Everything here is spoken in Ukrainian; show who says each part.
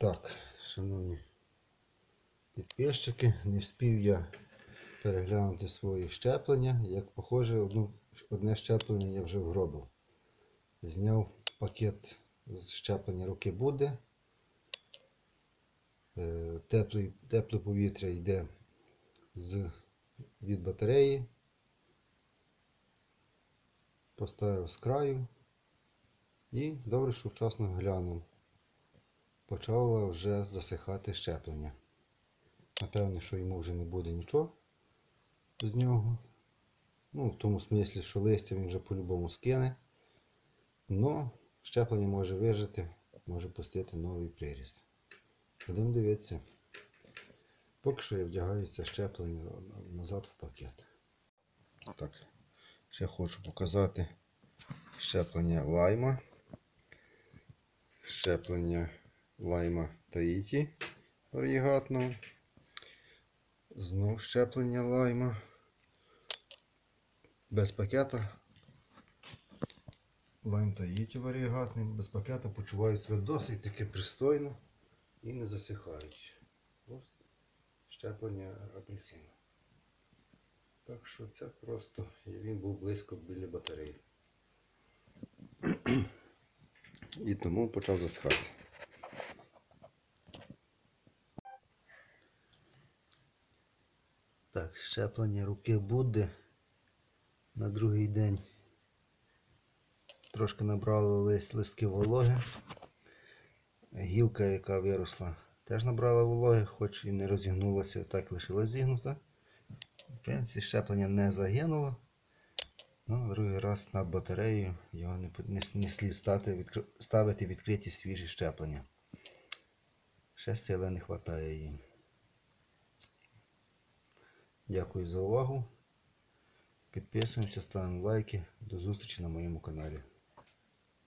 Speaker 1: Так, шановні підписчики, не встиг я переглянути свої щеплення. Як похоже, одну, одне щеплення я вже вгробив. Зняв пакет з щеплення руки буде. Е, Тепле, тепле повітря йде з, від батареї. Поставив з краю. І добре, що вчасно глянув почало вже засихати щеплення. Напевне, що йому вже не буде нічого з нього. Ну, в тому смислі, що листя він вже по-любому скине. Но щеплення може вижити, може пустити новий приріст. Будемо дивитися. Поки що я вдягаю це щеплення назад в пакет. Так, ще хочу показати щеплення лайма. Щеплення лайма Таїті варігатного. Знов щеплення лайма. Без пакета. Лайм Таїті варігатний. Без пакета почувають себе досить таки пристойно і не засихають. Ось щеплення апельсину. Так що це просто він був близько біля батареї. І тому почав засихати. Так, щеплення руки буде на другий день. Трошки набрало лист, листки вологи. Гілка, яка виросла, теж набрала вологи, хоч і не розігнулася, так лишилась зігнута. В принципі, щеплення не загинуло. Ну, другий раз над батареєю його не, не, не слід стати, відкр... ставити відкриті свіжі щеплення. Ще сили не вистачає їм. Дякую за увагу. Підписуємося, ставимо лайки. До зустрічі на моєму каналі.